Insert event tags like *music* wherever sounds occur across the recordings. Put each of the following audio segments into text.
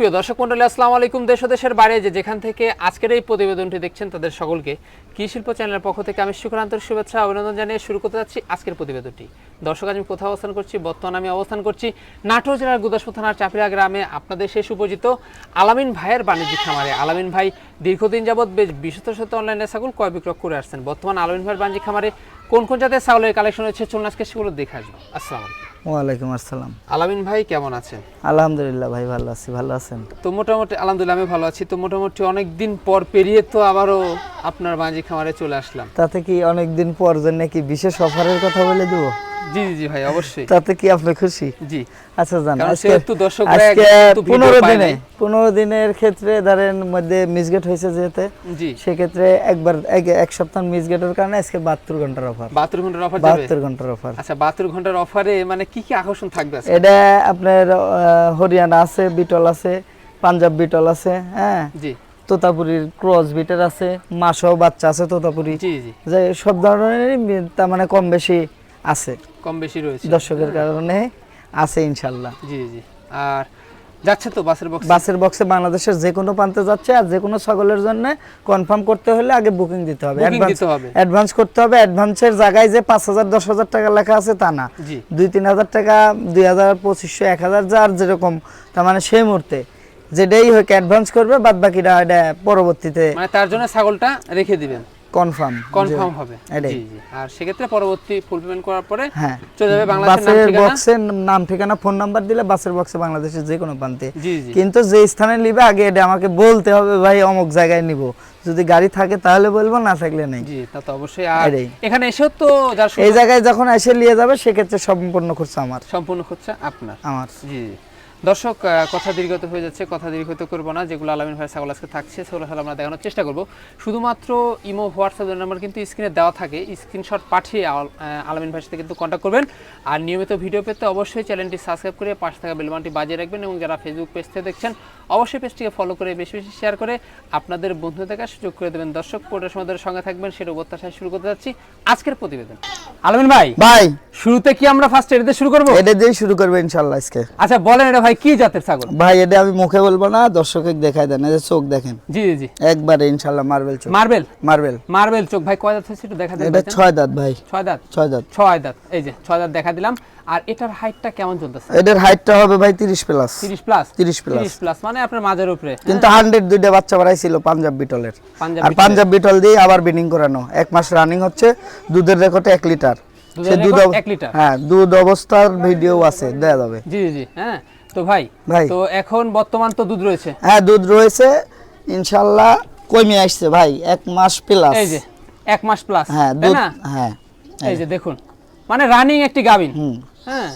সুপ্রিয় দর্শক মন্ডলী, আসসালামু আলাইকুম। দেশ দেশের বাইরে যে যেখান থেকে আজকের এই প্রতিবেদনটি দেখছেন, তাদের সকলকে কৃষি শিল্প চ্যানেলের পক্ষ থেকে আমি শুক্রান্তর শুভেচ্ছা, অভিনন্দন জানিয়ে শুরু করতে যাচ্ছি আজকের প্রতিবেদনটি। দর্শক আমি কোথাও অবস্থান করছি, বর্তমানে আমি অবস্থান করছি নাটোর জেলার গুদাসপুর থানার চাপিরা গ্রামে। আপনাদের সেই সুপরিচিত আলামিন ভাইয়ের বাণিজ্যিক খামারে। আলামিন ভাই দীর্ঘদিন যাবৎ বেশ বিশত শত অনলাইনে ছাগল ক্রয় বিক্রয় করে আসছেন। বর্তমান আলামিন ভাইয়ের বাণিজ্যিক খামারে কোন কোন জাতের ছাগলের কালেকশন হচ্ছে চলুন আজকে সেগুলো দেখে আসব। আসসালামু আলাইকুম। ওয়ালাইকুম আসসালাম। আলামিন ভাই কেমন আছেন? আলহামদুলিল্লাহ ভাই ভালো আছি ভালো আছেন? তো মোটামুটি আলহামদুলিল্লাহ আমি ভালো আছি। তো মোটামুটি অনেক দিন পর পেরিয়ে তো আবারও আপনার মাঝি খামারে চলে আসলাম। তাতে কি অনেক দিন পর জন্য কি বিশেষ অফারের কথা বলে দেবো? জি জি ভাই অবশ্যই। তাতে কি আপনি খুশি? জি। আচ্ছা জান আজকে দর্শকরা আজকে একটু ভিডিও পনেরো পায় দিনে নাই। পনেরো দিনের ক্ষেত্রে ধরেন মধ্যে মিসগেট হয়েছে যেহেতু জি। সেক্ষেত্রে একবার এক- সপ্তাহ মিসগেটের কারণে আজকে বাহাত্তর ঘণ্টার অফার বাহাত্তর ঘণ্টার অফার যাবে? বাহাত্তর ঘণ্টার অফার আচ্ছা বাহাত্তর ঘণ্টার অফারে মানে কি কি আকর্ষণ থাকবে আজকে? এটা আপনার হরিয়ানা আছে বিটল আছে পাঞ্জাব বিটল আছে হ্যাঁ? জি। তোতাপুরির ক্রস বিটের আছে মাসও বাচ্চা আছে তোতাপুরি। জি জি। যে সব ধরনেরই মি- তার মানে কম বেশি আছে। কম বেশি রয়েছে। দর্শকের কারণে আছে ইনশাল্লাহ। জি জি আর যাচ্ছে তো বাসের বক্স বাসের বক্সে বাংলাদেশের যে কোনো প্রান্তে যাচ্ছে আর যে কোনো ছাগলের জন্য কনফার্ম করতে হলে আগে বুকিং দিতে হবে। বুকিং দিতে হবে। অ্যাডভান্স করতে হবে। অ্যাডভান্সের জায়গায় যে পাঁচ হাজার দশ হাজার টাকা লেখা আছে তা না। জি। দুই তিন হাজার টাকা দুই হাজার পঁচিশশো এক হাজার যার যেরকম তার মানে সেই মুহূর্তে। যেটাই হোক অ্যাডভান্স করবে বাদ বাকিটা এটা পরবর্তীতে মানে তার জন্য ছাগলটা রেখে দিবেন। কনফার্ম কনফার্ম হবে। এটাই। জি জি। আর সেক্ষেত্রে পরবর্তী ফুল পেমেন্ট করার পরে হ্যাঁ। চলে যাবে বাংলাদেশের নাম ঠিকানা? বক্সে নাম ঠিকানা ফোন নাম্বার দিলে বাসের বক্সে বাংলাদেশের যে কোনো প্রান্তে। কিন্তু যে স্থানে নিবে আগে এটা আমাকে বলতে হবে ভাই অমুক জায়গায় নিব। যদি গাড়ি থাকে তাহলে বলব না থাকলে নেই। জি তা তো অবশ্যই। আর এখানে এসেও তো এই জায়গায় যখন এসে নিয়ে যাবে সেক্ষেত্রে সম্পূর্ণ খরচ আমার। সম্পূর্ণ হচ্ছে আপনার। আমার। জি। দর্শক কথা দীর্ঘত হয়ে যাচ্ছে কথা দীর্ঘত করব না। যেগুলো আলামিন ভাই ছাগল আজকে থাকছে সেগুলো আসলে আমরা দেখানোর চেষ্টা করব। শুধুমাত্র ইমো হোয়াটসঅ্যাপ নাম্বার কিন্তু স্ক্রিনে দেওয়া থাকে। স্ক্রিনশট পাঠিয়ে আলামিন ভাইয়ের সাথে কিন্তু কন্ট্যাক্ট করবেন। আর নিয়মিত ভিডিও পেতে অবশ্যই চ্যানেলটি সাবস্ক্রাইব করে পাশে থাকা বেলবানটি বাজিয়ে রাখবেন এবং যারা ফেসবুক পেজ থেকে দেখছেন অবশ্যই পেজটিকে ফলো করে বেশি বেশি শেয়ার করে আপনাদের বন্ধু দেখার সুযোগ করে দেবেন। দর্শক পোর্টের সময় সঙ্গে থাকবেন সেটা প্রত্যাশায় শুরু করতে যাচ্ছি আজকের প্রতিবেদন। আলামিন ভাই ভাই। শুরুতে কি আমরা ফার্স্ট এটা শুরু করব? এটা দিয়ে শুরু করবে ইনশাল্লাহ আজকে। আচ্ছা বলেন এটা ভাই। কি জাতের ছাগল? ভাই এটা আমি মুখে বলব না দর্শকে দেখাই দেন এই যে চোখ দেখেন। জি জি একবারে ইনশাল্লাহ মার্বেল চোখ। মার্বেল মার্বেল মার্বেল চোখ। ভাই কয় দাঁত হয়েছে একটু দেখা দেন এটা ভাইজান। ছয় দাঁত ভাই। ছয় দাঁত? ছয় দাঁত। ছয় দাঁত। এই যে ছয় দাঁত দেখা দিলাম। আর এটার হাইটটা কেমন চলতেছে? এটার হাইটটা হবে ভাই তিরিশ প্লাস তিরিশ প্লাস 30 plus। তিরিশ প্লাস মানে আপনার মাঝের উপরে। কিন্তু হান্ড্রেড দুইটা বাচ্চা বাড়াইছিল পাঞ্জাব বিটলের। পাঞ্জাব আর পাঞ্জাব বিটল দিয়ে আবার বিনিং করানো। এক মাস রানিং হচ্ছে দুধের রেকর্ড এক লিটার। দুধের সে দুধ। হ্যাঁ দুধ অবস্থার ভিডিও আছে দেয়া যাবে। জি জি হ্যাঁ। তো ভাই ভাই। তো এখন বর্তমান তো দুধ রয়েছে? হ্যাঁ দুধ রয়েছে। ইনশাল্লাহ কমে আসছে ভাই এক মাস প্লাস এই যে এক মাস প্লাস হ্যাঁ দুধ হ্যাঁ। এই যে দেখুন মানে রানিং একটি গাবিন হ্যাঁ।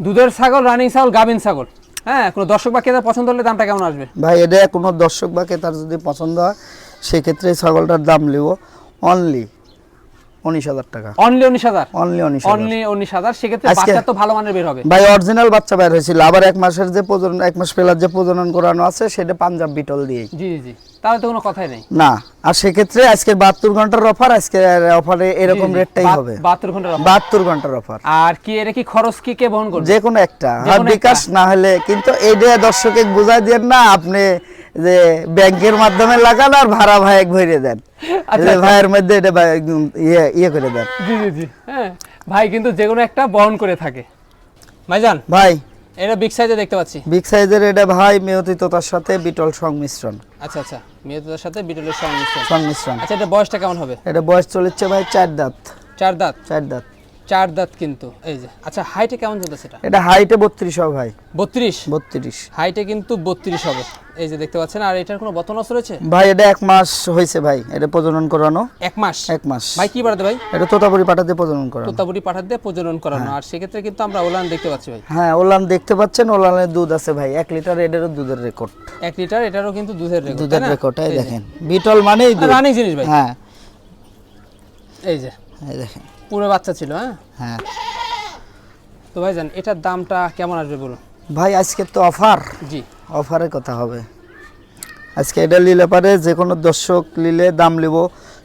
দুধের ছাগল রানিং ছাগল গাবিন ছাগল। হ্যাঁ কোনো দর্শক বা ক্রেতা পছন্দ হলে দামটা কেমন আসবে? ভাই এটা কোনো দর্শক বা ক্রেতার যদি পছন্দ হয় সেক্ষেত্রে ছাগলটার দাম লিব অনলি উনিশ হাজার টাকা। অনলি উনিশ হাজার? অনলি উনিশ অনলি উনিশ হাজার সেক্ষেত্রে আজকে- বাচ্চা তো ভালো মানের বের হবে। ভাই অরিজিনাল বাচ্চা বের হয়েছিল। আবার এক মাসের যে প্রজনন এক মাস পেলার যে প্রজনন করানো আছে সেটা পাঞ্জাব বিটল দিয়েই। জি জি তাহলে তো কোনো কথাই নেই। না আর সেক্ষেত্রে আজকে বাহাত্তর ঘণ্টার অফার আজকে অফারে এরকম রেটটাই হবে। বাহাত্তর ঘণ্টার বাহাত্তর ঘণ্টার অফার আর কি এটা কি খরচ কি কে বহন করবে? যে কোনো একটা। আর বিকাশ না হলে কিন্তু এইটা দর্শকে বুঝাই দেন না আপনি যে ব্যাংকের মাধ্যমে লাগান আর ভাড়া ভাই এক ভরে দেন। আচ্ছা, আচ্ছা। ভাইয়ের মধ্যে এটা ইয়ে ইয়ে করে দেন। জি জি জি। হ্যাঁ ভাই কিন্তু যে কোনো একটা বহন করে থাকে। ভাইজান ভাই। এটা বিগ সাইজে দেখতে পাচ্ছি। বিগ সাইজের এটা ভাই মেয়তিততার সাথে বিটল সংমিশ্রণ। আচ্ছা আচ্ছা। মেয়েদের সাথে বিটলের সংমিশ্রণ। সংমিশ্রণ। আচ্ছা এটা বয়সটা কেমন হবে? এটা বয়স চলেছে ভাই চার দাঁত। চার দাঁত? চার দাঁত। চার দাঁত কিন্তু এই যে। আচ্ছা হাইটে কেমন চলতেছে এটা? এটা হাইটে বত্রিশ হবে ভাই। বত্রিশ? বত্রিশ। হাইটে কিন্তু বত্রিশ হবে। এই যে দেখতে পাচ্ছেন আর এটার কোনো বতন অস্ত্র রয়েছে? ভাই এটা এক মাস হয়েছে ভাই এটা প্রজনন করানো। এক মাস? এক মাস। ভাই কি বাড়াতে ভাই? এটা তোতাপুরি পাটাতে প্রজনন করানো। তোতাবুড়ি পাঠার দিয়ে প্রজনন করানো। আর সেক্ষেত্রে কিন্তু আমরা ওলান দেখতে পাচ্ছি ভাই। হ্যাঁ ওলান দেখতে পাচ্ছেন ওলানের দুধ আছে ভাই। এক লিটার এটারও দুধের রেকর্ড এক লিটার এটারও কিন্তু দুধের রেকর্ড দুধের রেকর্ড এই দেখেন। বিটল মানেই দুধ। রানিং জিনিস ভাই। হ্যাঁ। এই যে। এই দেখেন। পুরো বাচ্চা ছিল হ্যাঁ? হ্যাঁ। তো ভাই জান এটার দামটা কেমন আসবে বলুন? ভাই আজকে তো অফার। জি। অফারের কথা হবে। আজকে এটা নিলে পারে যে কোনো দর্শক নিলে দাম নেব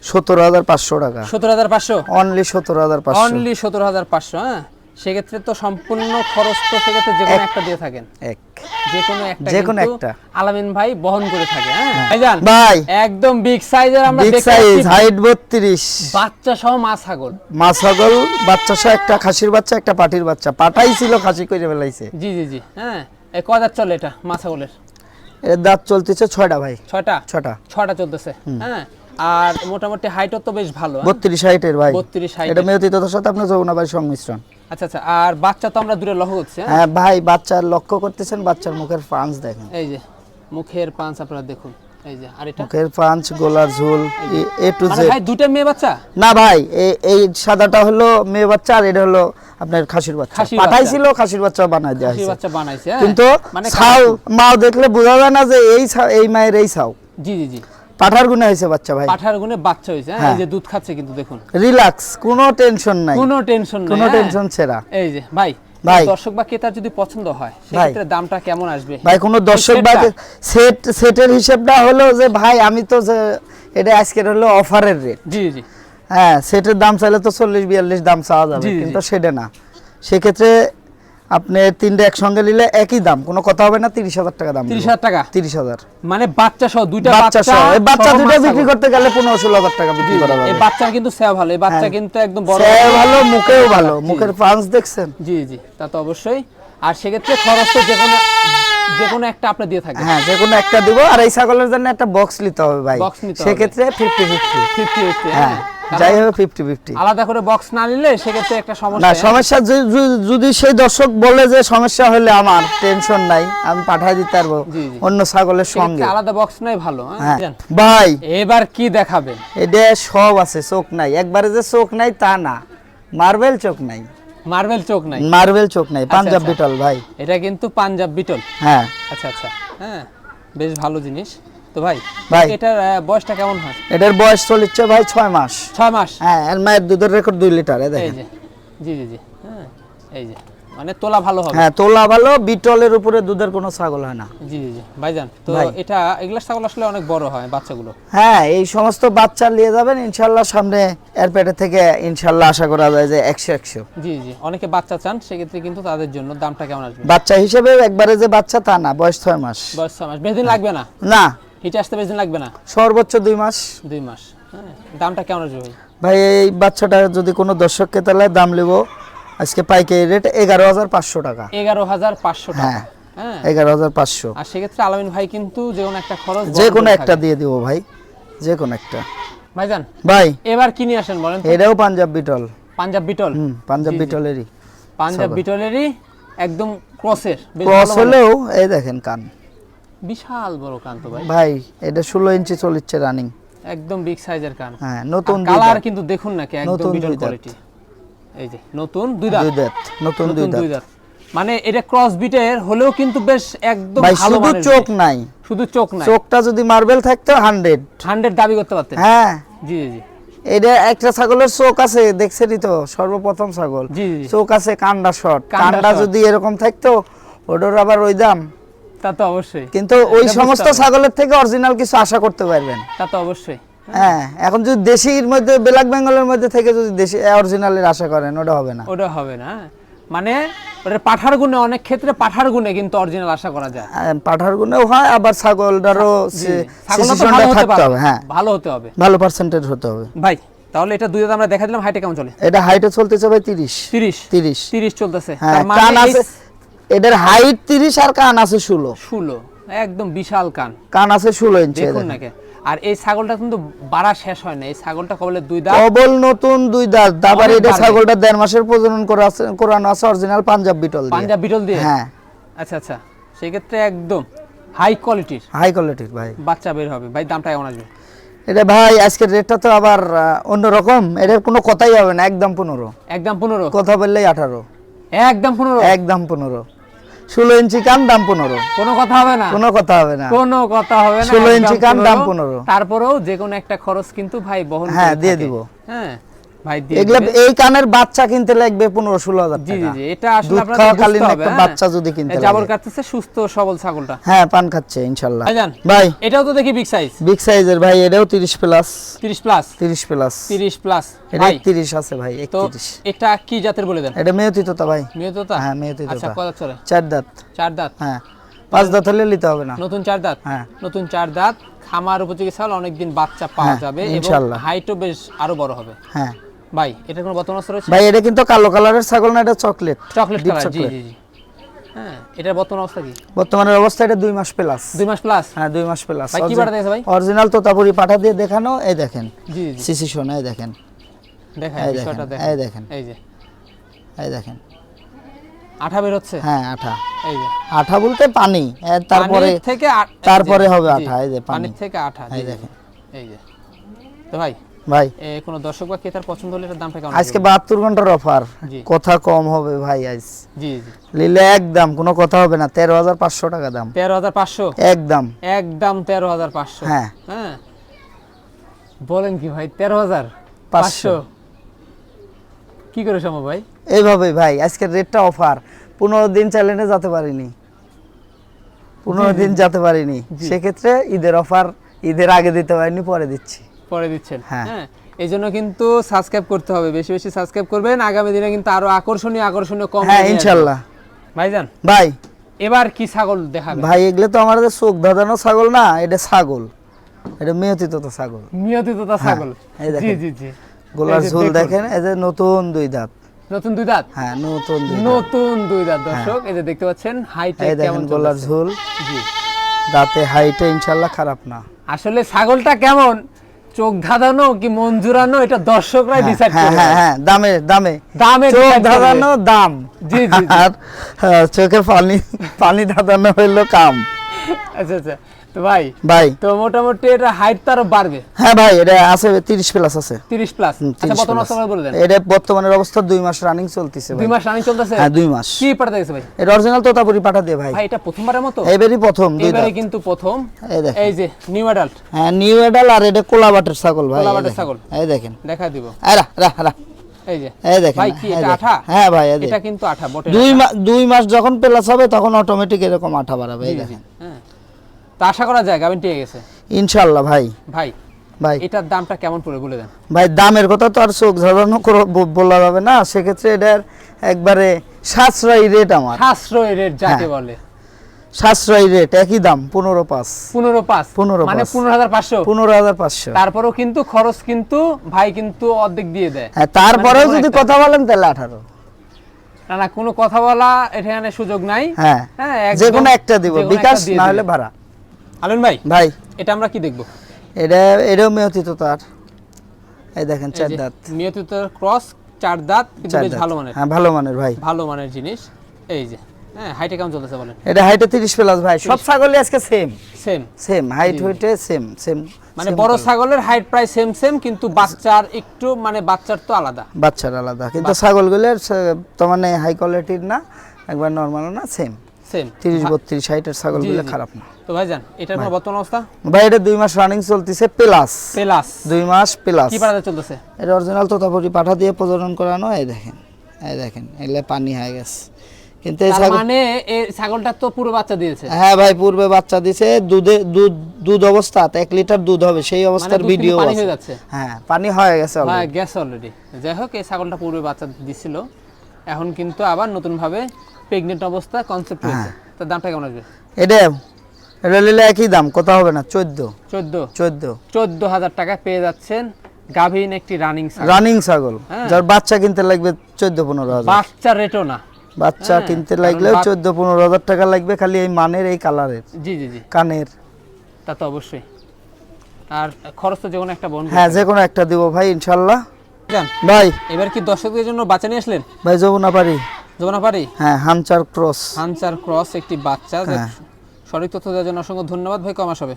সতেরো হাজার পাঁচশো টাকা। সতেরো হাজার পাঁচশো? অনলি সতেরো হাজার পাঁচশো। অনলি সতেরো হাজার পাঁচশো হ্যাঁ? সেক্ষেত্রে তো সম্পূর্ণ খরচ তো সেক্ষেত্রে যে কোনো একটা দিয়ে থাকেন। এক যে কোনো একটা যে কোনো একটা। আলামিন ভাই বহন করে থাকে হ্যাঁ? ভাইজান ভাই। একদম বিগ সাইজের আমরা বিগ সাইজ হাইট বত্রিশ বাচ্চা সহ মা ছাগল মা ছাগল। বাচ্চা সহ একটা খাসির বাচ্চা একটা পাটির বাচ্চা। পাটাই ছিল খাসি করে ফেলাইছে। জি জি জি হ্যাঁ। এই কদার চলে এটা মা ছাগলের এর দাঁত চলতেছে ছয়টা ভাই। ছয়টা? ছটা ছটা চলতেছে হ্যাঁ? আর মোটামুটি হাইটও তো বেশ ভালো হ্যাঁ? বত্রিশ হাইটের ভাই। বত্রিশ হাইট এটা মেয়তি তথার সাথে আপনার যৌনাবাড়ির সংমিশ্রণ। আচ্ছা আচ্ছা আর বাচ্চা তো আমরা দূরে লক্ষ্য করছি হ্যাঁ? হ্যাঁ ভাই বাচ্চার লক্ষ্য করতেছেন বাচ্চার মুখের দেখেন। এই যে মুখের আপনারা দেখুন এই যে আর এটা? মুখের গোলার ঝুল এ টু মানে জেড ভাই দুইটা মেয়ে বাচ্চা? না ভাই এই সাদাটা হলো মেয়ে বাচ্চা আর এটা হলো আপনার খাসির বাচ্চা। খাসির বাচ্চা। ছিল খাসির বাচ্চা বানাই খাসি হয়েছে। বাচ্চা বানাইছে হ্যাঁ? কিন্তু মানে ছাও মাও দেখলে বোঝা যায় না যে এই এই মায়ের এই ছাও। জি জি জি। পাঠার গুণে হয়েছে বাচ্চা ভাই। পাঠার গুণে বাচ্চা হয়েছে হ্যাঁ? হ্যাঁ। এই যে দুধ খাচ্ছে কিন্তু দেখুন। রিল্যাক্স কোনো টেনশন নাই। কোনো টেনশন নেই কোনো হ্যাঁ? টেনশন ছেড়া। এই যে ভাই ভাই। দর্শক বা ক্রেতার যদি পছন্দ হয় সেক্ষেত্রে দামটা কেমন আসবে? ভাই কোনো দর্শক বা সেট সেটের হিসেবটা হলো যে ভাই আমি তো এটা আজকের হলো অফারের রেট জি জি। হ্যাঁ সেটের দাম চাইলে তো চল্লিশ বিয়াল্লিশ দাম চাওয়া যাবে কিন্তু সেটা না। সেক্ষেত্রে আপনি তিনটে একসঙ্গে নিলে একই দাম কোনো কথা হবে না তিরিশ হাজার টাকা দাম তিরিশ হাজার টাকা? তিরিশ হাজার। মানে বাচ্চা সহ দুইটা বাচ্চা সহ এই বাচ্চা দুটো বিক্রি করতে গেলে পনেরো ষোলো হাজার টাকা বিক্রি করা এই যাবে। বাচ্চার কিন্তু সেও ভালো এই বাচ্চা হ্যাঁ। কিন্তু একদম বড়। ভালো মুখেও ভালো মুখের পাঁচ দেখছেন? জি জি তা তো অবশ্যই। আর সেক্ষেত্রে খরচ তো যে কোনো যে কোনো একটা আপনি দিয়ে থাকবেন হ্যাঁ যে কোনো একটা দিব। আর এই ছাগলের জন্য একটা বক্স নিতে হবে ভাই। সেক্ষেত্রে ফিফটি ফিফটি ফিফটি ফিফটি হ্যাঁ। যাই হবে ফিফটি ফিফটি আলাদা করে বক্স না নিলে সেক্ষেত্রে একটা না সমস্যা সমস্যা যদি- সেই দর্শক বলে যে সমস্যা হলে আমার টেনশন নাই আমি পাঠাই দিতে পারব। অন্য ছাগলের সঙ্গে। আলাদা বক্স নাই ভালো হ্যাঁ? হ্যাঁ। ভাই। এবার কি দেখাবেন? এটা সব আছে চোখ নাই। একবারে যে চোখ নাই তা না। মার্বেল চোখ নাই। মার্বেল চোখ নাই? মার্বেল চোখ নাই। পাঞ্জাব আচ্ছা। বিটল ভাই। এটা কিন্তু পাঞ্জাব বিটল হ্যাঁ। আচ্ছা আচ্ছা। হ্যাঁ বেশ ভালো জিনিস। তো ভাই ভাই। এটার বয়সটা কেমন হয়? এটার বয়স ভাই মাস। মাস? হ্যাঁ এর মায়ের দুধের রেকর্ড লিটার এই দেখেন। জি জি জি হ্যাঁ এই যে মানে তোলা ভালো হবে। হ্যাঁ তোলা ভালো বিটলের উপরে দুধের কোনো ছাগল হয় না। জি জি জি ভাইজান তো এটা এগুলা ছাগল আসলে অনেক বড় হয় বাচ্চাগুলো। হ্যাঁ এই সমস্ত বাচ্চা নিয়ে যাবেন ইনশাল্লাহ সামনে এর পেটে থেকে ইনশাল্লাহ আশা করা যায় যে একশো একশো। জি জি অনেকে বাচ্চা চান সেক্ষেত্রে কিন্তু তাদের জন্য দামটা কেমন আসবে? বাচ্চা হিসেবে একবারে যে বাচ্চা তা না বয়স ছয় মাস। বয়স ছয় মাস বেশি দিন লাগবে না? না। হিটে আসতে বেশি লাগবে না? সর্বোচ্চ দুই মাস। দুই মাস। হ্যাঁ দামটা কেমন আসবে ভাই? ভাই এই বাচ্চাটা যদি কোনো দর্শককে তাহলে দাম নেব। আজকে পাইকারি রেট এগারো হাজার পাঁচশো টাকা। এগারো হাজার পাঁচশো টাকা। হ্যাঁ হ্যাঁ। এগারো হাজার পাঁচশো। আর সেক্ষেত্রে আলামিন ভাই কিন্তু যে কোনো একটা খরচ যে কোনো একটা দিয়ে দিব ভাই যে কোনো একটা। ভাইজান ভাই। এবার কি নিয়ে আসেন বলেন এটাও পাঞ্জাব বিটল। পাঞ্জাব বিটল? হুম পাঞ্জাব। বিটলেরই। পাঞ্জাব বিটলেরই একদম ক্রসের। ক্রস হলেও এই দেখেন কান। বিশাল বড় কান্ত ভাই। ভাই এটা ষোলো ইঞ্চি চলিচ্ছে রানিং একদম বিগ সাইজের কান। হ্যাঁ নতুন কালার কিন্তু দেখুন নাকি একদম নতুন বিটল দুই দাঁত। কোয়ালিটি এই যে নতুন দুই দাঁত। দুই দাঁত নতুন দুই দাঁত। মানে এটা ক্রস বিটের হলেও কিন্তু বেশ একদম ভালো শুধু চোখ নাই। শুধু চোখ নাই। চোখটা যদি মার্বেল থাকতো হান্ড্রেড হান্ড্রেড দাবি করতে পারতেন। হ্যাঁ। জি জি এটা একটা ছাগলের চোখ আছে দেখছেনই তো সর্বপ্রথম ছাগল। চোখ আছে কান্ডা শট কান্ডা কান্ডা যদি এরকম থাকতো ওটার আবার ওই দাম। তা তো অবশ্যই। কিন্তু ওই সমস্ত ছাগলের থেকে অরিজিনাল কিছু আশা করতে পারবেন। তা তো অবশ্যই। হ্যাঁ এখন যদি দেশির মধ্যে ব্ল্যাক বেঙ্গলের মধ্যে থেকে যদি দেশি অরিজিনালের আশা করেন ওটা হবে না। ওটা হবে না হ্যাঁ? মানে ওটার পাঠার গুণে অনেক ক্ষেত্রে পাঠার গুণে কিন্তু অরিজিনাল আশা করা যায়। পাঠার গুণেও হয় আবার ছাগলটারও ছাগলটা থাকতে হবে হ্যাঁ। ভালো হতে হবে। ভালো পার্সেন্টেজ হতে হবে। ভাই তাহলে এটা দুই আমরা দেখা দিলাম হাইটে কেমন চলে? এটা হাইটে চলতেছে ভাই তিরিশ। তিরিশ। তিরিশ। তিরিশ চলতেছে। হ্যাঁ মানে কান আছে এটার হাইট তিরিশ আর কান আছে ষোলো। ষোলো একদম বিশাল কান। কান আছে ষোলো ইঞ্চি দেখুন নাকি। আর এই ছাগলটা কিন্তু বাড়া শেষ হয় না। এই ছাগলটা কবলে দুই দাঁত। কবল নতুন দুই দাঁত। অনেক এটা ছাগলটা দেড় মাসের প্রজনন করা আছে করানো আছে অরিজিনাল পাঞ্জাব বিটল দিয়ে। পাঞ্জাব বিটল দিয়ে? হ্যাঁ। আচ্ছা আচ্ছা। সেক্ষেত্রে একদম হাই কোয়ালিটির হাই কোয়ালিটির ভাই। বাচ্চা বের হবে। ভাই দামটা কেমন আসবে? এটা ভাই আজকের রেটটা তো আবার আহ, অন্যরকম। এটার কোনো কথাই হবে না। একদম পনেরো। একদম পনেরো? কথা বললেই আঠারো। একদম পনেরো? একদম পনেরো। ষোলো ইঞ্চি কান দাম পনেরো। কোনো কথা হবে না। কোনো কথা হবে না। কোনো কথা হবে না ষোলো ইঞ্চি কান, দাম 15 তারপরেও যে কোনো একটা খরচ কিন্তু ভাই বহন হ্যাঁ, দিয়ে। দিব। হ্যাঁ। এই কানের বাচ্চা কিনতে লাগবে পনেরো ষোলো হাজার জি জি এটা আসলে একটা হ্যাঁ। বাচ্চা যদি কিনতে এই জাবর কাটতেছে সুস্থ সবল ছাগলটা। হ্যাঁ পান খাচ্ছে ইনশাল্লাহ। ভাই এটাও তো দেখি বিগ সাইজ বিগ সাইজের ভাই এটাও তিরিশ প্লাস 30 প্লাস তিরিশ প্লাস 30 প্লাস এটা আছে ভাই এটা কি জাতের বলে দেন? এটা মেয়তি তোতা ভাই। হ্যাঁ, মেয়েতে আচ্ছা কত চলে? চার দাঁত। চার দাঁত? হ্যাঁ পাঁচ দাঁত হলে নিতে হবে না। নতুন চার দাঁত? হ্যাঁ। নতুন চার দাঁত খামার উপযোগী ছাগল অনেকদিন বাচ্চা পাওয়া হ্যাঁ, যাবে এবং। হাইটও বেশ আরও বড় হবে। হ্যাঁ। ভাই এটা কোনো বর্তমান অবস্থা রয়েছে? ভাই এটা কিন্তু কালো কালারের ছাগল না এটা চকলেট। চকলেট কালার জি জি হ্যাঁ এটার বর্তমান অবস্থা কি? বর্তমানের অবস্থা এটা দুই মাস প্লাস দুই মাস প্লাস হ্যাঁ দুই মাস প্লাস ভাই কি বাটা দিয়েছে ভাই? অরিজিনাল তোতাপুরি পাঠা দিয়ে দেখানো এই দেখেন। জি জি। সিসি সোনা এই দেখেন। দেখা এই বিষয়টা দেখেন, দেখেন। এই দেখেন। এই যে। এই দেখেন। আঠা বের হচ্ছে? হ্যাঁ আঠা। এই যে। আঠা বলতে পানি। তারপরে থেকে তারপরে হবে আঠা, এই যে পানি। থেকে আঠা এই দেখেন। এই যে। তো ভাই ভাই। কোনো দর্শক বা ক্রেতার পছন্দ হলে এটার দামটা কেমন আজকে আসবে? বাহাত্তর ঘণ্টার অফার কথা কম হবে ভাই আজ। জি জি। নিলে একদম কোনো কথা হবে না। তেরো হাজার পাঁচশো টাকা দাম। তেরো হাজার পাঁচশো? একদম। একদম তেরো হাজার পাঁচশো। হ্যাঁ। হ্যাঁ। বলেন কি ভাই তেরো হাজার পাঁচশো। পাঁচশো। কি করে সম্ভব ভাই? এইভাবে ভাই আজকের রেটটা অফার পনেরো দিন চ্যালেঞ্জে যেতে পারিনি। পনেরো দিন যেতে পারিনি। সেক্ষেত্রে ঈদের অফার ঈদের আগে দিতে পারিনি পরে দিচ্ছি। পরে দিচ্ছেন। হ্যাঁ। হ্যাঁ এই জন্য কিন্তু সাবস্ক্রাইব করতে হবে। বেশি বেশি সাবস্ক্রাইব করবেন। আগামী দিনে কিন্তু আরও আকর্ষণীয় আকর্ষণীয় কম হ্যাঁ ইনশাল্লাহ। ভাইজান ভাই। এবার কি ছাগল দেখাবে ভাই এগুলো তো আমাদের চোখ ধাঁধানো ছাগল না এটা ছাগল। এটা মেয়তিত তো ছাগল। নিয়তিত তা ছাগল। হ্যাঁ, এই জি। জি জি। গোলার ঝোল দেখেন। এই যে নতুন দুই দাঁত। নতুন দুই দাঁত? হ্যাঁ নতুন দুই নতুন দুই দাঁত দর্শক। এই যে দেখতে পাচ্ছেন হাইটে কেমন গোলার ঝোল। জি। দাঁতে হাইটে ইনশাল্লাহ খারাপ না। আসলে ছাগলটা কেমন? চোখ ধাঁধানো কি মন জুড়ানো? এটা দর্শকরাই ডিসাইড হ্যাঁ করবে। হ্যাঁ হ্যাঁ দামে দামে। দামে চোখ ধাঁধানো দাম। জি, জি। আর হ্যাঁ, চোখে পানি পানি ধাঁধানো হইল কাম। আচ্ছা আচ্ছা। ভাই ভাই। তো মোটামুটি এটা হাইট তো আরও বাড়বে। হ্যাঁ ভাই এটা আছে তিরিশ প্লাস আছে। 30 প্লাস আচ্ছা বর্তমান অবস্থা বলে দেন। এটা বর্তমানের অবস্থা দুই মাস রানিং চলতেছে ভাই। দুই মাস রানিং চলতেছে? হ্যাঁ দুই মাস। কি পাঠাতে গেছে ভাই? এটা অরিজিনাল তোতাপুরি পাঠা দিয়ে ভাই। ভাই এটা প্রথমবারের মতো? এবারই প্রথম এবারে কিন্তু প্রথম। এই দেখেন। এই যে নিউ অ্যাডাল্ট হ্যাঁ নিউ এডাল আর এটা কোলাবাটের ছাগল ভাই কোলাবাটের ছাগল। এই দেখেন। দেখা দিব। এই রা রা রা এই যে। এই দেখেন। ভাই কি এটা আঠা? হ্যাঁ ভাই এটা কিন্তু আঠা বটে দুই মাস যখন প্লাস হবে তখন অটোমেটিক এরকম আঠা বাড়াবে এই দেখেন। হ্যাঁ। তো আশা করা যায় গাভিন টিকে গেছে? ইনশাল্লাহ ভাই। ভাই ভাই। এটার দামটা কেমন পড়ে বলে দেন? ভাই দামের কথা তো আর চোখ ঝাড়ানো বলা যাবে না। সেক্ষেত্রে এটার একবারে সাশ্রয়ী রেট আমার। সাশ্রয় রেট যাকে হ্যাঁ। বলে। সাশ্রয়ী রেট একই দাম পনেরো পাঁচ। পনেরো পাঁচ? 15 মানে পনেরো হাজার পাঁচশো? পনেরো হাজার পাঁচশো। তারপরেও কিন্তু খরচ কিন্তু ভাই কিন্তু অর্ধেক দিয়ে দেয়। হ্যাঁ তারপরেও মানে যদি কথা বলেন তাহলে আঠারো। না না কোনো কথা বলা এখানে সুযোগ নাই। হ্যাঁ। হ্যাঁ যে কোনো একটা দিব। বিকাশ না হলে ভাড়া। আলম ভাই ভাই। এটা আমরা কি দেখব? এটা এটাও মেয়তি তো তার। এই দেখেন চার দাঁত। নিয়তিত ক্রস চার দাঁত কিন্তু বেশ ভালো মানের। হ্যাঁ ভালো মানের ভাই। ভালো মানের জিনিস। এই যে হ্যাঁ হাইটে কেমন চলতেছে বলেন? এটা হাইটে তিরিশ প্লাস ভাই। সব ছাগলই আজকে সেম সেম সেম হাইট হইটে সেম সেম মানে বড় ছাগলের হাইট প্রায় সেম সেম কিন্তু বাচ্চার একটু মানে বাচ্চার তো আলাদা। বাচ্চার আলাদা কিন্তু ছাগলগুলোর তো মানে হাই কোয়ালিটির না একবার নর্মাল না সেম সেম তিরিশ বত্রিশ হাইটের ছাগলগুলো জি, জি। খারাপ না। তো ভাইজান এটার বর্তমান অবস্থা? ভাই এটা দুই মাস রানিং চলতেছে প্লাস প্লাস দুই মাস প্লাস কি পাড়াতে চলতেছে? এটা অরিজিনাল তোতাপুরি পাঠা দিয়ে প্রজনন করানো এই দেখেন এই দেখেন এগুলো পানি হয়ে গেছে। কিন্তু এই ছাগল মানে এই ছাগলটা তো পুরো বাচ্চা দিয়েছে? হ্যাঁ ভাই পূর্বে বাচ্চা দিছে দুধে দুধ দুধ অবস্থা এক লিটার দুধ হবে সেই মানে অবস্থার ভিডিও পানি হয়ে যাচ্ছে। হ্যাঁ পানি হয়ে গেছে হ্যাঁ গ্যাস অলরেডি যাই হোক এই ছাগলটা পূর্বে বাচ্চা দিছিল এখন কিন্তু আবার নতুন ভাবে প্রেগনেন্ট অবস্থা কনসেপ্ট হ্যাঁ। হয়েছে। তার দামটা কেমন আসবে? এটা এটা নিলে একই দাম কত হবে না চোদ্দ। চোদ্দ? চোদ্দ। চোদ্দ হাজার টাকা পেয়ে যাচ্ছেন গাভীন একটি রানিং রানিং ছাগল। হ্যাঁ। যার বাচ্চা কিনতে লাগবে চোদ্দ পনেরো হাজার। বাচ্চা রেটও না। বাচ্চা হ্যাঁ, কিনতে লাগলেও বাচ- চোদ্দ পনেরো হাজার টাকা লাগবে খালি এই মানের এই কালারের জি জি জি। কানের। তা তো অবশ্যই। আর খরচ তো যে কোনো একটা বন্ধ হ্যাঁ যে কোনো একটা দিব ভাই ইনশাল্লাহ। ভাই। এবার কি দর্শকদের জন্য বাচ্চা নিয়ে আসলেন? ভাই যমুনা পারি হ্যাঁ হামচার ক্রস। ক্রস একটি বাচ্চা হ্যাঁ। সঠিক তথ্য দেওয়ার জন্য অসংখ্য ধন্যবাদ। ভাই কমাস হবে?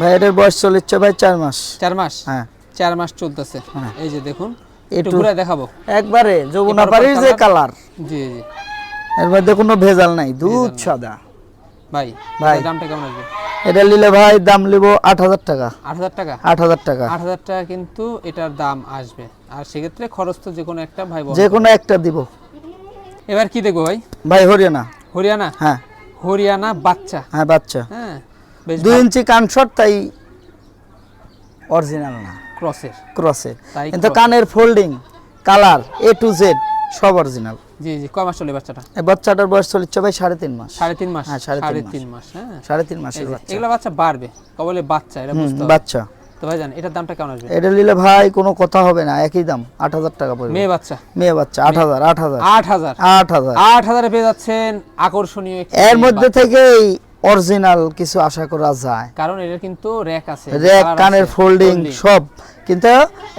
ভাই এটার বয়স চলেছে ভাই চার মাস। চার মাস? হ্যাঁ। চার মাস চলতেছে। হ্যাঁ। এই যে দেখুন একটু ঘুরে দেখাবো। একবারে যমুনা এবার পাড়ির যে কালার জি জি। এর মধ্যে কোনো ভেজাল নাই দুধ সাদা। ভাই ভাই। দামটা কেমন আসবে? এটা নিলে ভাই দাম নিব আট হাজার টাকা। আট হাজার টাকা? আট হাজার টাকা। আট হাজার টাকা কিন্তু এটার দাম আসবে। আর সেক্ষেত্রে খরচ তো যে কোনো একটা ভাই যে কোনো একটা দিব। এবার কি দেখব ভাই? ভাই হরিয়ানা। হরিয়ানা? হ্যাঁ। হরিয়ানা বাচ্চা। হ্যাঁ বাচ্চা। হ্যাঁ দুই ইঞ্চি কানশট তাই অরিজিনাল না। ক্রসের ক্রসে তাই কিন্তু কানের folding colour A to Z সব অরিজিনাল জি জি কয় মাস চলে বাচ্চাটা? এই বাচ্চাটার বয়স চলেছে ভাই সাড়ে তিন মাস। সাড়ে তিন মাস? হ্যাঁ, সাড়ে তিন মাস। হ্যাঁ। সাড়ে তিন মাসের বাচ্চা। এগুলো বাচ্চা বাড়বে। কবলে বাচ্চা এটা বাচ্চা। তো ভাই জান এটার দামটা কেমন আসবে? এটা নিলে ভাই কোনো কথা হবে না একই দাম আট হাজার টাকা পড়বে। মেয়ে বাচ্চা? মেয়ে বাচ্চা আট হাজার আট হাজার। আট হাজার? আট হাজার। আট হাজারে পেয়ে যাচ্ছেন আকর্ষণীয় এর মধ্যে থেকেই অরিজিনাল কিছু আশা করা যায়। কারণ এটার কিন্তু র্যাক আছে র্যাক কানের ফোল্ডিং সব। কিন্তু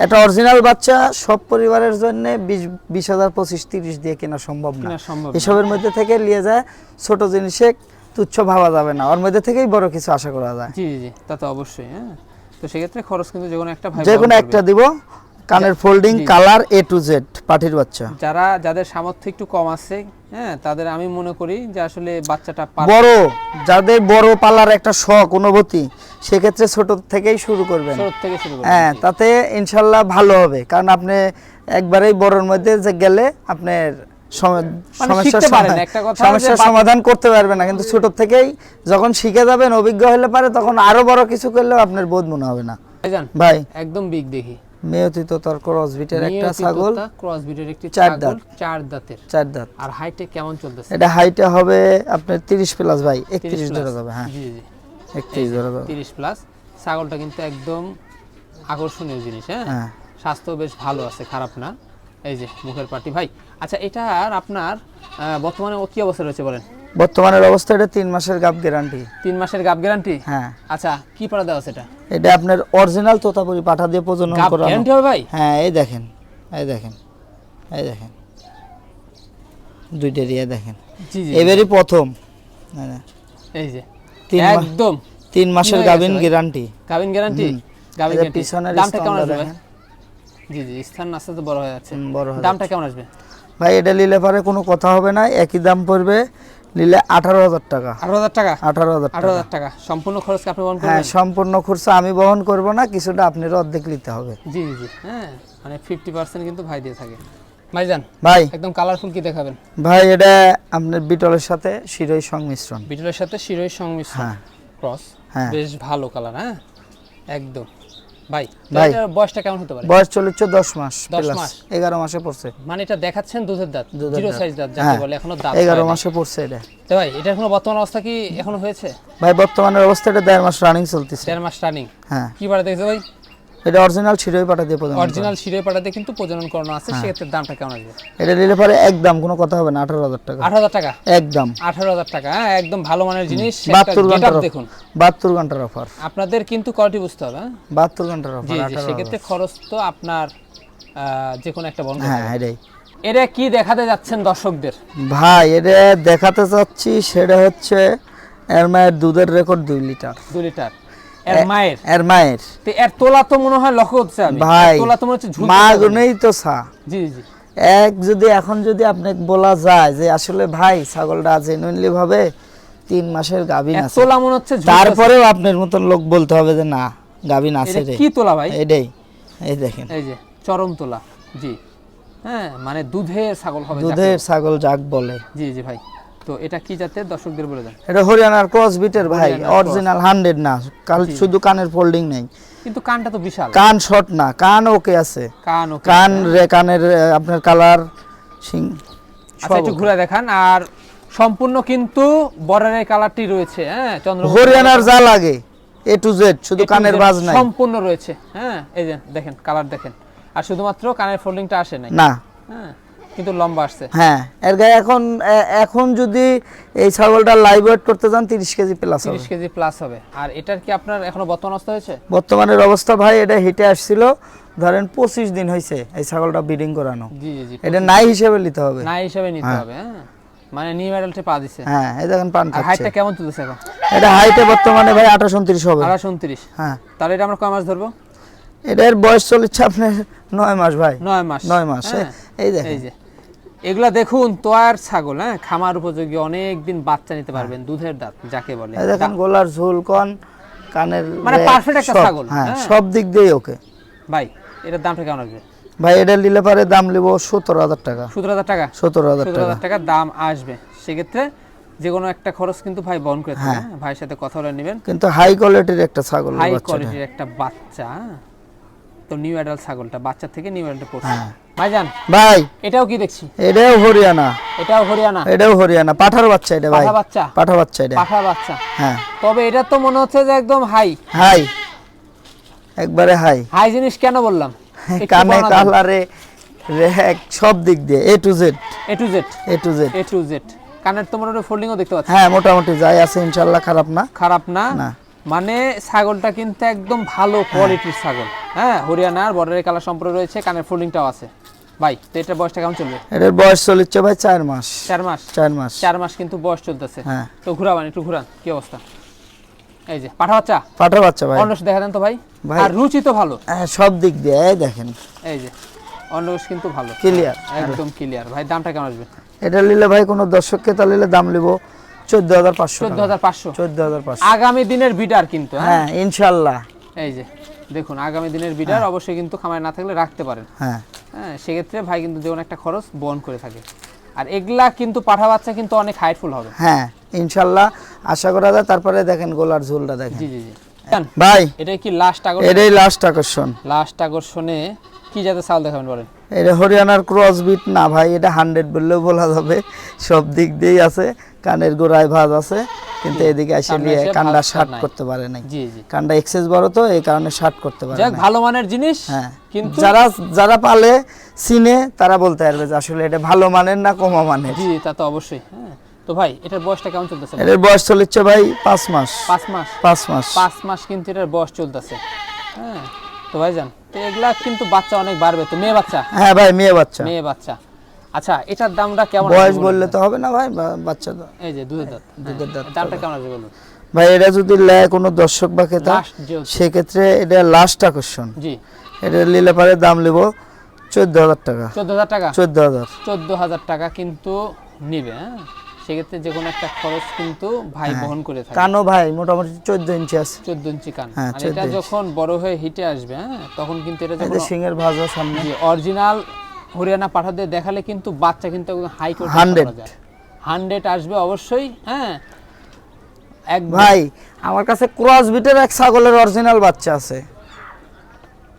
একটা অরিজিনাল বাচ্চা সব পরিবারের জন্য বিশ বিশ হাজার পঁচিশ তিরিশ দিয়ে কেনা সম্ভব না। এসবের মধ্যে থেকে নিয়ে যায় ছোট জিনিসে তুচ্ছ ভাবা যাবে না। ওর মধ্যে থেকেই বড় কিছু আশা করা যায়। জি জি তা তো অবশ্যই হ্যাঁ। তো সেক্ষেত্রে খরচ কিন্তু যে কোনো একটা ভাই যে কোনো একটা দিব। কানের folding colour A to Z পাটির বাচ্চা। যারা যাদের সামর্থ্য একটু কম আছে হ্যাঁ তাদের আমি মনে করি যে আসলে বাচ্চাটা বড় যাদের বড় পালার একটা শখ অনুভূতি সেক্ষেত্রে ছোট থেকেই শুরু করবেন। ছোট থেকে শুরু করবে হ্যাঁ তাতে ইনশাল্লাহ ভালো হবে। কারণ আপনি একবারেই বড়র মধ্যে যে গেলে আপনার সমস্যার সমাধান- একটা কথা সমস্যার সমাধান করতে পারবেন না কিন্তু ছোট থেকেই যখন শিখে যাবেন অভিজ্ঞ হলে পারে তখন আরও বড় কিছু করলেও আপনার বোধ মনে হবে না। ভাই। একদম বিগ দেখি। মেয়তিত তোর ক্রস একটা ছাগল। ক্রস একটি চার দাঁত। চার দাঁতের। চার দাঁত। আর হাইটে কেমন চলতেছে? এটা হাইটে হবে আপনার তিরিশ প্লাস ভাই 30 ধরে যাবে হ্যাঁ। জি জি একত্রিশ ধরে যাবে। তিরিশ প্লাস ছাগলটা কিন্তু একদম আকর্ষণীয় জিনিস হ্যাঁ। হ্যাঁ। স্বাস্থ্য বেশ ভালো আছে খারাপ না। এই যে মুখের পাটি। ভাই আচ্ছা এটার আপনার বর্তমানে ও কি অবস্থা রয়েছে বলেন? বর্তমানের অবস্থা এটা তিন মাসের গাপ গ্যারান্টি তিন মাসের গাব গ্যারান্টি হ্যাঁ। আচ্ছা কি পাড়া দেওয়া আছে এটা? এটা আপনার অরিজিনাল তোতাপুরি পাঠা দিয়ে প্রজনন গাব করানো। গ্যারান্টি হবে ভাই? হ্যাঁ এই দেখেন এই দেখেন এই দেখেন। দুইটা দিয়ে দেখেন। জি জি এবারই প্রথম। এই যে একদম। তিন মাসের ভাই? গ্যারান্টি গাবিন গ্যারান্টি গাবিন গ্যারান্টি পিছনের দামটা কেমন দেখেন। জি জি স্থান আস্তে আস্তে বড় হয়ে যাচ্ছে। বড় দামটা কেমন আসবে? ভাই এটা নিলে পারে কোনো কথা হবে না একই দাম পড়বে নিলে আঠারো হাজার টাকা। আঠারো হাজার টাকা? আঠারো হাজার আঠারো হাজার টাকা। সম্পূর্ণ খরচ আপনি বহন হ্যাঁ করবেন সম্পূর্ণ খরচা আমি বহন করব না কিছুটা আপনার অর্ধেক নিতে হবে। জি জি জি হ্যাঁ মানে ফিফটি পার্সেন্ট কিন্তু ভাই দিয়ে থাকে। ভাইজান ভাই। একদম কালারফুল কি দেখাবেন? ভাই এটা আপনার বিটলের সাথে শিরোই সংমিশ্রণ। বিটলের সাথে শিরোই সংমিশ্রণ। হ্যাঁ। ক্রস হ্যাঁ। বেশ ভালো কালার হ্যাঁ? একদম। ভাই ভাই। বয়সটা কেমন হতে পারে বয়স চলেছে দশ মাস দশ প্লাস মাস। এগারো মাসে পড়ছে মানে এটা দেখাচ্ছেন দুধের দাঁত জিরো। সাইজ দাঁত যাকে হ্যাঁ বলে এখনও দাঁত এগারো হয়নি। মাসে পড়ছে এটা তো ভাই এটার কোনো বর্তমান অবস্থা কি এখনও হয়েছে ভাই বর্তমানের অবস্থাটা দেড় মাস রানিং চলতেছে দেড় মাস রানিং হ্যাঁ কি বারে দেখছ ভাই এটা অরিজিনাল শিরোই পাঠা দিয়ে প্রদান অরিজিনাল শিরে পাটাতে কিন্তু প্রজনন করানো আছে হ্যাঁ। সেক্ষেত্রে দামটা কেমন আসবে? এটা নিলে পরে একদম কোনো কথা হবে না আঠারো হাজার টাকা। আঠারো হাজার টাকা? একদম। আঠারো হাজার টাকা হ্যাঁ একদম ভালো মানের জিনিস বাহাত্তর ঘণ্টার দেখুন। বাহাত্তর ঘণ্টার অফার আপনাদের কিন্তু কোয়ালিটি বুঝতে হবে হ্যাঁ? বাহাত্তর ঘণ্টার অফার সেক্ষেত্রে খরচ তো আপনার যে কোনো একটা বন্ধ হ্যাঁ এটাই। এটা কি দেখাতে যাচ্ছেন দর্শকদের? ভাই এটা দেখাতে চাচ্ছি সেটা হচ্ছে এর মায়ের দুধের রেকর্ড দুই লিটার। দুই লিটার। এর মায়ের। এর মায়ের। তো এর তোলা তো মনে হয় লক্ষ্য হচ্ছে আমি। ভাই তোলা তো মনে হচ্ছে মা গুনেই তো সা। জি জি এক যদি এখন যদি আপনাকে বলা যায় যে আসলে ভাই ছাগলটা জেনুইনলি ভাবে তিন মাসের গাভিন আছে। তোলা মনে হচ্ছে। তারপরেও আপনার মতন লোক বলতে হবে যে না গাভিন আছে রে। কি তোলা ভাই? এটাই এই দেখেন। এই যে চরম তোলা। জি। হ্যাঁ মানে দুধের ছাগল হবে দুধের ছাগল যাক বলে। জি জি ভাই। তো এটা কি জাতের? দর্শকদের বলে দেন। এটা হরিয়ানার ক্রস বিটের ভাই অরিজিনাল হান্ড্রেড না। কাল শুধু কানের ফোল্ডিং নেই। কিন্তু কানটা তো বিশাল। কান শর্ট না কান ওকে আছে। কান ওকে কান রে কানের আপনার কালার সিং আচ্ছা একটু ঘুরে দেখান। আর সম্পূর্ণ কিন্তু বর্ডারের কালারটি রয়েছে হ্যাঁ চন্দ্র হরিয়ানার যা লাগে এ টু জেড শুধু কানের বাজ নাই। সম্পূর্ণ রয়েছে হ্যাঁ এই যে দেখেন কালার দেখেন। আর শুধুমাত্র কানের ফোল্ডিংটা আসে নাই? না। হ্যাঁ। কিন্তু লম্বা আসছে। হ্যাঁ এর গায়ে এখন এখন যদি এই ছাগলটা লাইভ ওয়েট করতে যান তিরিশ কেজি প্লাস হবে। তিরিশ কেজি প্লাস হবে। আর এটার কি আপনার এখনও বর্তমান অবস্থা হয়েছে? বর্তমানের অবস্থা ভাই এটা হিটে আসছিল ধরেন পঁচিশ দিন হয়েছে এই ছাগলটা ব্রিডিং করানো। জি জি এটা নাই হিসেবে নিতে হবে। না হিসাবে নিতে হবে হ্যাঁ। মানে নিউ মেডালটা পা দিছে। হ্যাঁ এই দেখেন পান খাচ্ছে। হাইটটা কেমন তুলতেছে এখন? এটা হাইটে বর্তমানে ভাই আঠাশ উনত্রিশ হবে। আড়াইশো উনত্রিশ হ্যাঁ। তাহলে এটা আমরা কয় মাস ধরবো? এটার বয়স চলেছে আপনার নয় মাস ভাই। নয় মাস। নয় মাস হ্যাঁ। এই এই যে। এগুলা দেখুন তোয়ার ছাগল হ্যাঁ? খামার উপযোগী অনেক দিন বাচ্চা নিতে পারবেন দুধের দাঁত যাকে বলে। দেখেন গোলার ঝোল কন কানের মানে perfect একটা ছাগল, হ্যাঁ হ্যাঁ। সব দিক দিয়ে ওকে। ভাই এটার দামটা কেমন আসবে? ভাই এটা নিলে পারে দাম নেব সত্তর হাজার টাকা। সতেরো হাজার টাকা? সতেরো হাজার টাকা। দাম আসবে। সেক্ষেত্রে যে কোনো একটা খরচ কিন্তু ভাই বহন করে থাকবে, হ্যাঁ। ভাইয়ের সাথে কথা বলে নেবেন। কিন্তু হাই কোয়ালিটির একটা ছাগল হাই কোয়ালিটির একটা বাচ্চা হ্যাঁ? তো নিউ অ্যাডাল্ট ছাগলটা বাচ্চা থেকে নিউ অ্যাডাল্ট পড়ছে। হ্যাঁ। ভাইজান ভাই। এটাও কি দেখছি? এটাও হরিয়ানা। এটাও হরিয়ানা? এটাও হরিয়ানা। পাঠার বাচ্চা এটা ভাই। পাঠা বাচ্চা? পাঠা বাচ্চা এটা। পাঠা বাচ্চা। হ্যাঁ। তবে এটা তো মনে হচ্ছে যে একদম হাই হাই একবারে হাই হাই জিনিস কেন বললাম? *laughs* কানে কালারে রেক সব দিক দিয়ে A to Z A to Z A to Z A to Z কানের তো মোটামুটি ফোল্ডিংও দেখতে পাচ্ছি। হ্যাঁ মোটামুটি যাই আছে ইনশাল্লাহ খারাপ না। খারাপ না। না। মানে ছাগলটা কিন্তু একদম ভালো কোয়ালিটির ছাগল। হ্যাঁ হরিয়ানার বর্ডারের কালার সম্পর্ক রয়েছে কানের ফোল্ডিংটাও আছে। ভাই তো এটার বয়সটা কেমন চলবে? এটার বয়স চলেছে ভাই চার মাস। চার মাস? চার মাস। চার মাস কিন্তু বয়স চলতেছে। হ্যাঁ। তো ঘুরাবান একটু ঘুরান কি অবস্থা? এই যে পাঠা বাচ্চা? পাঠা বাচ্চা ভাই। অন্নস দেখা দেন তো ভাই। ভাই। আর রুচি তো ভালো? হ্যাঁ, সব দিক দিয়ে দেখেন। এই যে অন্নস কিন্তু ভালো। ক্লিয়ার একদম ক্লিয়ার ভাই দামটা কেমন আসবে? এটা নিলে ভাই কোনো দর্শককে তা নিলে দাম নিব। আগামী দিনের বিডার কিন্তু হ্যাঁ? হ্যাঁ ইনশাল্লাহ এই যে দেখুন আগামী দিনের বিডার অবশ্যই কিন্তু খামারে না থাকলে রাখতে পারেন। হ্যাঁ। হ্যাঁ সেক্ষেত্রে ভাই কিন্তু যে কোনো একটা খরচ বহন করে থাকে। আর এগুলা কিন্তু পাঠা বাচ্চা কিন্তু অনেক হাইটফুল হবে। হ্যাঁ ইনশাল্লাহ আশা করা যায়। তারপরে দেখেন গোলার ঝোলটা দেখেন। জি জি জি। ভাই এটা কি লাস্ট আকর্ষণ? এটাই লাস্ট আকর্ষণ। লাস্ট আকর্ষণে কি যাতে চাল দেখাবেন বলেন? এটা হরিয়ানার ক্রস বিট না ভাই এটা হান্ড্রেড বললেও বলা যাবে। সব দিক দিয়েই আছে কানের গোড়ায় ভাঁজ আছে কিন্তু এদিকে সামনে নিয়ে কান্ডা শার্ট করতে পারে নাই। কান্ডা এক্সেস বড় তো এই কারণে শার্ট করতে পারে না ভালো মানের জিনিস হ্যাঁ। কিন্তু যারা যারা পালে চিনে তারা বলতে পারবে যে আসলে এটা ভালো মানের না কমা মানের। জি তা তো অবশ্যই হ্যাঁ। তো ভাই এটার বয়সটা কেমন চলতেছে? এটার বয়স চলেছে ভাই পাঁচ মাস। পাঁচ মাস? পাঁচ মাস। পাঁচ মাস কিন্তু এটার বয়স চলতেছে হ্যাঁ। তো ভাই যান তো এগুলা কিন্তু বাচ্চা অনেক বাড়বে তো মেয়ে বাচ্চা? হ্যাঁ ভাই মেয়ে বাচ্চা। মেয়ে বাচ্চা। আচ্ছা এটার দামটা কেমন বয়স বললে তো? হবে না ভাই বাচ্চা তো। এই যে দুধের দাঁত দুধের হ্যাঁ, দাঁত দামটা কেমন আসবে বলুন? ভাই এটা যদি লেয় কোনো দর্শক বা ক্রেতা সেক্ষেত্রে এটা লাস্ট আকর্ষণ। জি। এটা নিলে পারে দাম নেব চোদ্দ হাজার টাকা। চোদ্দ হাজার টাকা? চোদ্দ হাজার। চোদ্দ হাজার টাকা কিন্তু নিবে হ্যাঁ। সেক্ষেত্রে যে কোনো একটা খরচ কিন্তু ভাই হ্যাঁ। বহন করে থাকে। কানো ভাই মোটামুটি চোদ্দ ইঞ্চি আছে। চোদ্দ ইঞ্চি কান। হ্যাঁ, আর এটা যখন বড় হয়ে হিটে আসবে হ্যাঁ তখন কিন্তু এটা যখন যে সিংহের ভাজা সামনে। অরিজিনাল হরিয়ানা পাঠাদের দেখালে কিন্তু বাচ্চা কিন্তু হাই কোর্ট 100 হান্ড্রেড। আসবে অবশ্যই হ্যাঁ। এক ভাই আমার কাছে ক্রস বিটের এক ছাগলের অরিজিনাল বাচ্চা আছে।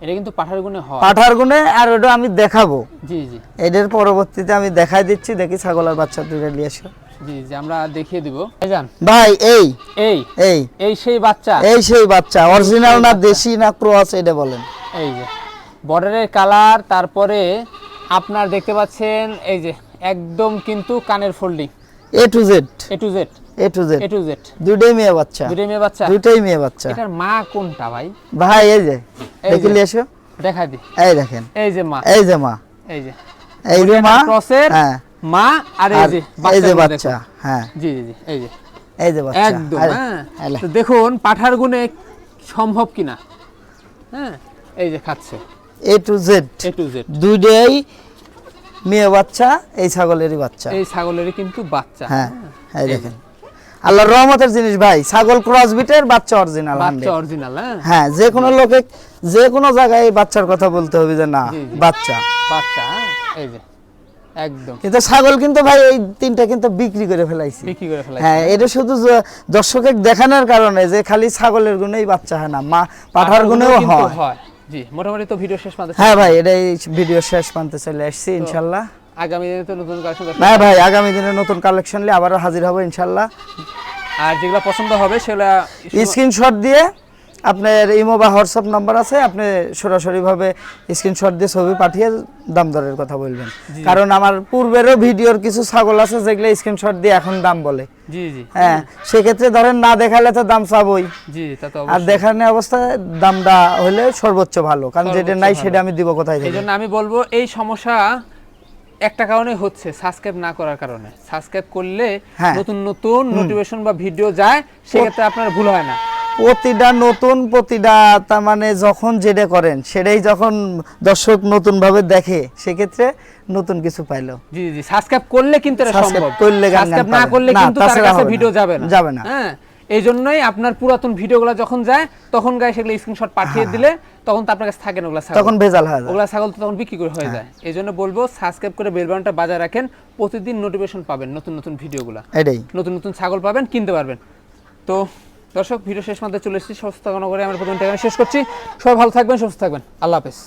এটা কিন্তু পাঠার গুণে হয়। পাঠার গুণে আর ওটা আমি দেখাবো। জি জি। এদের পরবর্তীতে আমি দেখাই দিচ্ছি দেখি ছাগলের বাচ্চা দুইটা নিয়ে এসো জি জি আমরা দেখিয়ে দিব। ভাই এই। এই। এই। এই সেই বাচ্চা। এই সেই বাচ্চা অরিজিনাল না দেশি না ক্রস এটা বলেন। এই যে বর্ডারের কালার তারপরে আপনার দেখতে পাচ্ছেন এই যে একদম কিন্তু কানের folding A to Z A to Z A to Z A to Z দুইটাই মেয়ে বাচ্চা। দুটোই মেয়ে বাচ্চা। দুইটাই মেয়ে বাচ্চা। এটার মা কোনটা ভাই? ভাই এই যে এই দেখে যে। নিয়ে এসো দেখা দি। এই দেখেন। এই যে মা। এই যে মা। এই যে। এই যে মা। ক্রসের হ্যাঁ। মা আর এই যে এই যে বাচ্চা হ্যাঁ। জি জি জি এই যে। এই যে বাচ্চা একদম হ্যাঁ। তো দেখুন পাঠার গুণে সম্ভব কিনা? হ্যাঁ এই যে খাচ্ছে। A to Z A to Z দুইটাই মেয়ে বাচ্চা এই ছাগলেরই বাচ্চা। এই ছাগলেরই কিন্তু বাচ্চা। হ্যাঁ এই দেখেন। আল্লাহর রহমতের জিনিস ভাই ছাগল ক্রস বিটের বাচ্চা অরিজিনাল বাচ্চা অরিজিনাল হ্যাঁ। হ্যাঁ যে কোনো লোকে যে কোনো জায়গায় এই বাচ্চার কথা বলতে হবে যে না। বাচ্চা। বাচ্চা হ্যাঁ এই যে। একদম। কিন্তু ছাগল কিন্তু ভাই এই তিনটা কিন্তু বিক্রি করে ফেলাইছি। বিক্রি করে ফেলাই হ্যাঁ এটা শুধু দর্শকের দেখানোর কারণে যে খালি ছাগলের গুণেই বাচ্চা হয় না মা পাঠার গুণেও হয়। হয়। জি মোটামুটি তো ভিডিও শেষ মাত্র হ্যাঁ ভাই এটাই ভিডিও শেষ প্রান্তে চলে আসছি ইনশাল্লাহ। আগামী দিনে তো নতুন কালেকশন না ভাই আগামী দিনে নতুন কালেকশন নিয়ে আবারও হাজির হব ইনশাল্লাহ। আর যেগুলো পছন্দ হবে সেগুলা স্ক্রিনশট দিয়ে আপনার ইমো বা হোয়াটসঅ্যাপ নাম্বার আছে আপনি সরাসরিভাবে স্ক্রিনশট দিয়ে ছবি পাঠিয়ে দাম দরের কথা বলবেন। কারণ আমার পূর্বেরও ভিডিওর কিছু ছাগল আছে যেগুলো স্ক্রিনশট দিয়ে এখন দাম বলে। জি জি। হ্যাঁ সেক্ষেত্রে ধরেন না দেখালে তো দাম চাবই। জি তা তো আর দেখানো অবস্থায় দামটা হলে সর্বোচ্চ ভালো কারণ যেটা নাই সেটা আমি দিব কোথায় এই জন্য আমি বলব এই সমস্যা একটা কারণে হচ্ছে সাবস্ক্রাইব না করার কারণে। সাবস্ক্রাইব করলে হ্যাঁ। নতুন নতুন নোটিফিকেশন বা ভিডিও যায় সেক্ষেত্রে আপনার ভুল হয় না। প্রতিটা নতুন প্রতিটা তার মানে যখন যেটা করেন সেটাই যখন দর্শক নতুন ভাবে দেখে সেক্ষেত্রে নতুন কিছু পাইলো। জি জি সাবস্ক্রাইব করলে কিন্তু করলে সাবস্ক্রাইব না করলে কিন্তু তার কাছে ভিডিও যাবে না। যাবে না। হ্যাঁ এই জন্যই আপনার পুরাতন ভিডিওগুলো যখন যায় তখন গায়ে সেগুলো স্ক্রিনশট পাঠিয়ে দিলে তখন তো আপনার কাছে থাকে না ওগুলা ছাগল। হ্যাঁ। তখন ভেজাল হয়ে ওগুলা ছাগল তো তখন বিক্রি করে হয়ে যায়। এই জন্য বলব সাবস্ক্রাইব করে বেল বাটনটা বাজায় রাখেন। প্রতিদিন নোটিফিকেশন পাবেন নতুন নতুন ভিডিওগুলো। এটাই। নতুন নতুন ছাগল পাবেন কিনতে পারবেন। তো দর্শক, ভিডিও শেষ মধ্যে চলে এসেছি। সুস্থ নগরে আমরা প্রথম শেষ করছি। সবাই ভালো থাকবেন, সুস্থ থাকবেন। আল্লাহ হাফেজ।